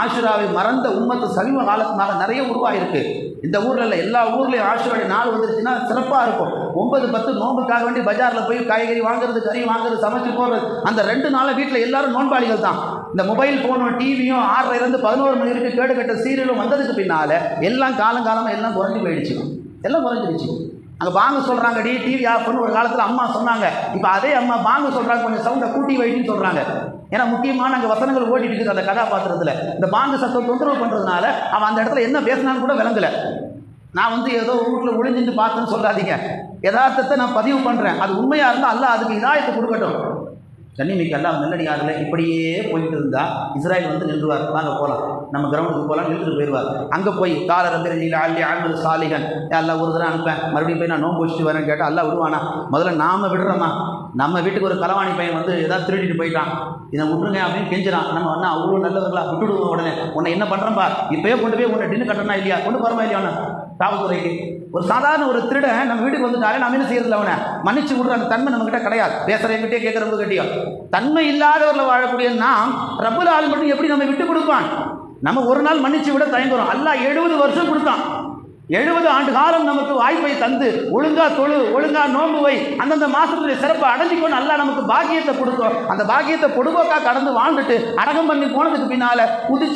ஆஷுராவை மறந்த உம்மத்து சமீப காலத்தினால நிறைய உருவாயிருக்கு. இந்த ஊரில் இல்லை எல்லா ஊர்லேயும் ஆஷுராடி நாள் வந்துருச்சுன்னா சிறப்பாக இருக்கும். ஒன்பது பத்து நோன்புக்காக வேண்டி பஜாரில் போய் காய்கறி வாங்குறது கறி வாங்குறது சமைச்சு போடுறது. அந்த ரெண்டு நாளில் வீட்டில் எல்லாரும் நோன்பாளிகள் தான். இந்த மொபைல் ஃபோனும் டிவியும் ஆறரைலேருந்து பதினோரு மணி வரைக்கும் கேடு கட்ட சீரியலும் வந்ததுக்கு பின்னால் எல்லாம் காலங்காலமாக எல்லாம் குறைஞ்சி போயிடுச்சு. எல்லாம் குறைஞ்சிடுச்சு அங்கே வாங்க சொல்கிறாங்க டி டிவி ஆஃப் பண்ணு. ஒரு காலத்தில் அம்மா சொன்னாங்க இப்போ அதே அம்மா வாங்க சொல்கிறாங்க கொஞ்சம் சவுண்டை கூட்டி வைட்டின்னு சொல்கிறாங்க ஏன்னா முக்கியமான அங்கே வசனங்கள் ஓடிட்டு இருக்குது அந்த கதாபாத்திரத்தில். இந்த பாங்க சத்தம் தொந்தரவு பண்ணுறதுனால அவன் அந்த இடத்துல என்ன பேசினான்னு கூட விளங்கலை. நான் வந்து ஏதோ வீட்டில் ஒளிஞ்சிட்டு பார்த்தேன்னு சொல்லாதீங்க. யதார்த்தத்தை நான் பதிவு பண்ணுறேன் அது உண்மையாக இருந்தால் அல்ல அதுக்கு இதாயத்தை கொடுக்கட்டும். கண்ணிமிக்கு எல்லாம் நல்லடியாரில் இப்படியே போயிட்டு இருந்தா இஸ்ராயல் வந்து நின்றுவார். வாங்க போகலாம் நம்ம கிரவுண்டுக்கு போகலாம் நின்றுட்டு போயிடுவார். அங்கே போய் கால ரபிர அள்ளி ஆண்டு சாலிகன் எல்லாம் ஒரு தடவை அனுப்பேன். மறுபடியும் போய் நான் நோன்பு வச்சுட்டு வரேன் கேட்டால் எல்லாம் விடுவானா? முதல்ல நாம விடுறோமா நம்ம வீட்டுக்கு ஒரு கலவாணி பையன் வந்து ஏதாவது திருடிட்டு போயிட்டான். இதை விட்டுருங்க அப்படின்னு கெஞ்சிறான். நம்ம அண்ணா அவ்வளோ நல்லவர்களா? விட்டுடுவோம் உடனே. உன்னை என்ன பண்ணுறேன்பா இப்போயே கொண்டு போய் உன்னை டின்னு கட்டணா இல்லையா? கொண்டு போகிறமா இல்லையா காவல்துறைக்கு. ஒரு சாதாரண ஒரு திருடன் நம்ம வீட்டுக்கு வந்துட்டாலே நம்ம என்ன செய்யறதில்ல அவனை? மன்னிச்சு விடுற அந்த தன்மை நம்மகிட்ட கிடையாது. பேசுறவங்கிட்டே கேட்குறவங்க கிட்டயோ? தன்மை இல்லாதவரில் வாழக்கூடிய நாம் ரப்பல் ஆள் மட்டும் எப்படி நம்ம விட்டு கொடுப்பான்? நம்ம ஒரு நாள் மன்னிச்சு விட தயங்குறோம். அல்லாஹ் எழுபது வருஷம் கொடுத்தான். எழுபது ஆண்டு காலம் நமக்கு வாய்ப்பை தந்து ஒழுங்கா தொழு ஒழுங்கா நோம்பு வை அந்தந்த மாசத்துடைய சிறப்பை அடைஞ்சிக்கொண்டு அல்லா நமக்கு பாக்கியத்தை கொடுத்தோம். அந்த பாக்கியத்தை பொடுபோக்கா கடந்து வாழ்ந்துட்டு அடகம் பண்ணி போனதுக்கு பின்னால குதிச்சு